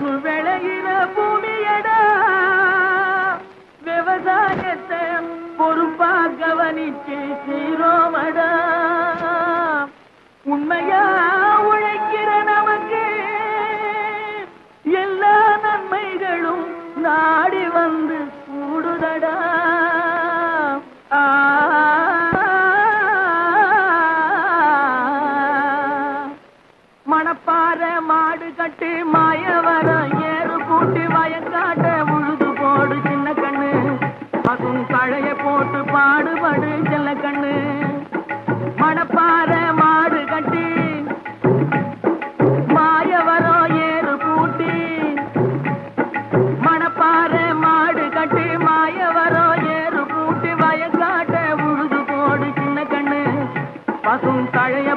பொண்ணு விளையிற பூமியடா. விவசாயத்தை பொறுப்பா கவனிச்சு சீரோமடா மாற மாடு கட்டு மாய வர ஏறு பூட்டு வயக்காட்ட உழுது போடு சின்ன கண்ணு. பசும் தழைய போட்டு பாடுபடு செல்ல கண்ணு. மணப்பாற மாடு கட்டி மாய வரோ ஏறு பூட்டி. மணப்பாற மாடு கட்டி மாய வரோ ஏறு பூட்டி வயக்காட்ட உழுது போடு சின்ன கண்ணு. பசும் தழைய